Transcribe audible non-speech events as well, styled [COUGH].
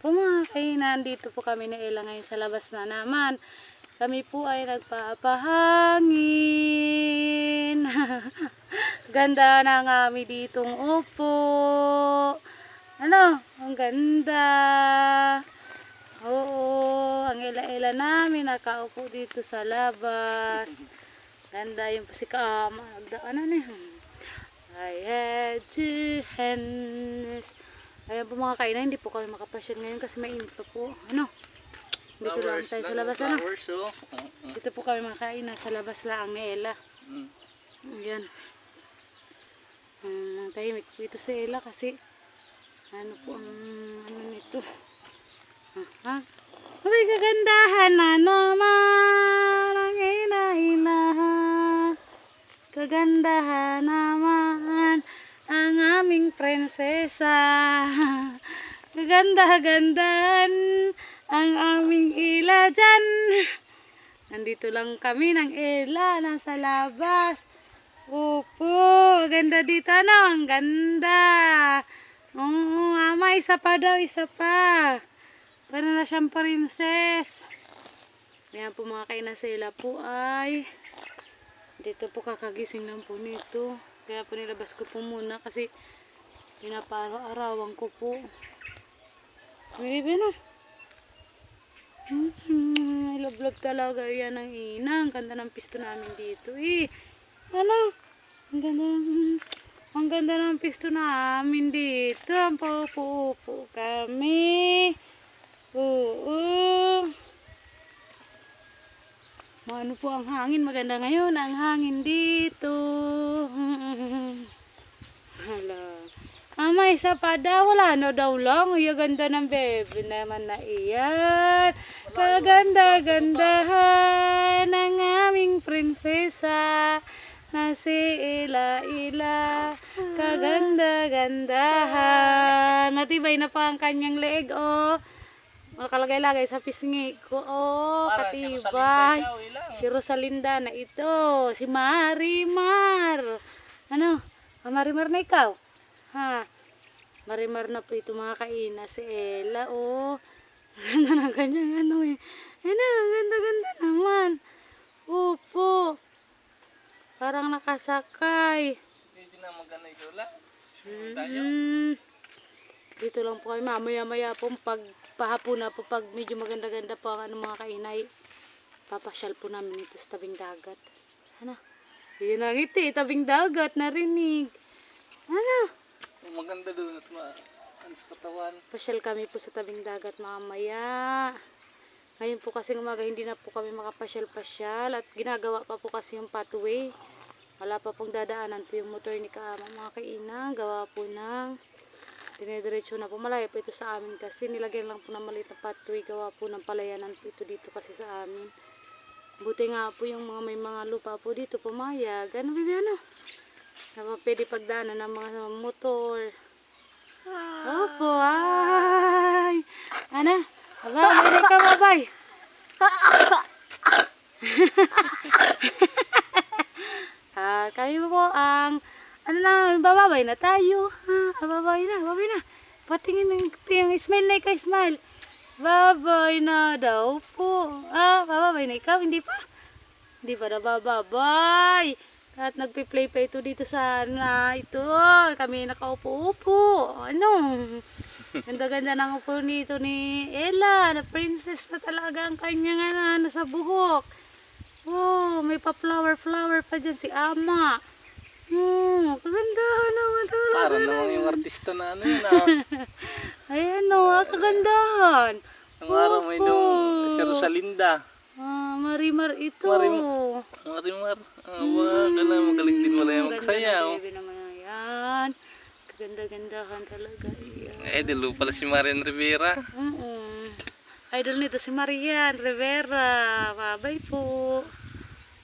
po mga kainan, dito po kami na Ella ngayon sa labas na naman. Kami po ay nagpapahangin. [LAUGHS] ganda na nga kami ditong upo. Ano? Ang ganda. Oo, ang ela-ela namin nakaupo dito sa labas. Ganda yung po si Kama. Nagdaan na niya. I had two hands. Ayan po mga kainan, hindi po kami makapasyal ngayon kasi mainit pa po. Ano? Dito lang tayo sa labas, ano? Oh. Uh, Dito po kami mga kainan, sa labas lang ni Ella. mm. Ayan. Um, tahimik po ito sa Ella kasi ano po ang ano nito. Ha? ha? Abay, kagandahan na naman ang ina-inahan. Kagandahan naman ang aming prinsesa. [LAUGHS] Kaganda-gandahan ang aming ila dyan. Nandito lang kami ng Ella, nasa labas. Opo, ganda dito ano, ang ganda. Oo, ama, isa pa daw, isa pa. Para na siyang princess. Ayan po mga kainan sila po ay dito po kakagising lang po nito. Kaya po nilabas ko po muna kasi pinaparaw-arawan ko po. Baby na. Hmm, ilablag talaga yan ang ina. Ang ganda ng pisto namin dito eh. Ano? Ang ganda ng, ang ganda ng pisto namin dito. Ang paupo-upo kami. Oo. Ano po ang hangin? Maganda ngayon ang hangin dito. Hala. Ama, isa pa daw. Wala na daw lang. Ay, ganda ng bebe naman na iyan. Kaganda-gandahan ng aming prinsesa na si Ila Ila. Kaganda-gandahan. Matibay na pa ang kanyang leeg, oh. Nakalagay-lagay sa pisngi ko, oh. Katibay. Si Rosalinda na ito. Si Marimar. Ano? Ah, Marimar na ikaw? Ha? Marimar na po ito mga kaina. Si Ella, oh. [LAUGHS] Ganda na kanyang ano eh. Ano, ang ganda-ganda naman. Opo. Parang nakasakay. Hindi na maganda ito lang. Mm. Dito lang po kami. Mamaya-maya po pag pahapon na po pag medyo maganda-ganda po ang ano, mga kainay. Papasyal po namin ito sa tabing dagat. Ano? Yun ang iti, tabing dagat, narinig. Ano? Ang maganda doon at ma ano sa katawan. Pasyal kami po sa tabing dagat mamaya. Ngayon po kasi umaga hindi na po kami makapasyal-pasyal at ginagawa pa po kasi yung pathway. Wala pa pong dadaanan po yung motor ni Kaama mga kainang. Gawa po ng dinediretso na po. Malayo po ito sa amin kasi nilagyan lang po ng maliit na pathway. Gawa po ng palayanan po ito dito kasi sa amin. Buti nga po yung mga may mga lupa po dito pumayag. Ano bibi ano? Po pwede pagdaanan ng mga motor. Opo, ay. Ano? Aba, hindi ka babay. ah, kami po ang ano na, bababay na tayo. Ha, ah, babay na, babay na. Patingin ng yung smile na ikaw, smile. Babay na daw po. Ah, bababay na ikaw, hindi pa? Hindi pa na bababay. At nagpi-play pa ito dito sa na ito. Kami nakaupo-upo. Ano? Ganda-ganda ng upo nito ni Ella. Na princess na talaga ang kanyang ano, ano sa buhok. Oh, may pa-flower-flower pa dyan si Ama. Hmm, kagandahan naman talaga. Parang naman yung artista na ano yun [LAUGHS] ah. Ayan o, ah, kagandahan. Ang araw may doon si Rosalinda. Ah, marimar ito. Marim- Marimar. Ah, wag ka na magaling din wala yung magsayaw. Baby naman na yan. Kaganda-gandahan talaga. Yan. Eh, dilo pala si Marian Rivera. Oo. Idol nito si Marian Rivera. Bye-bye po.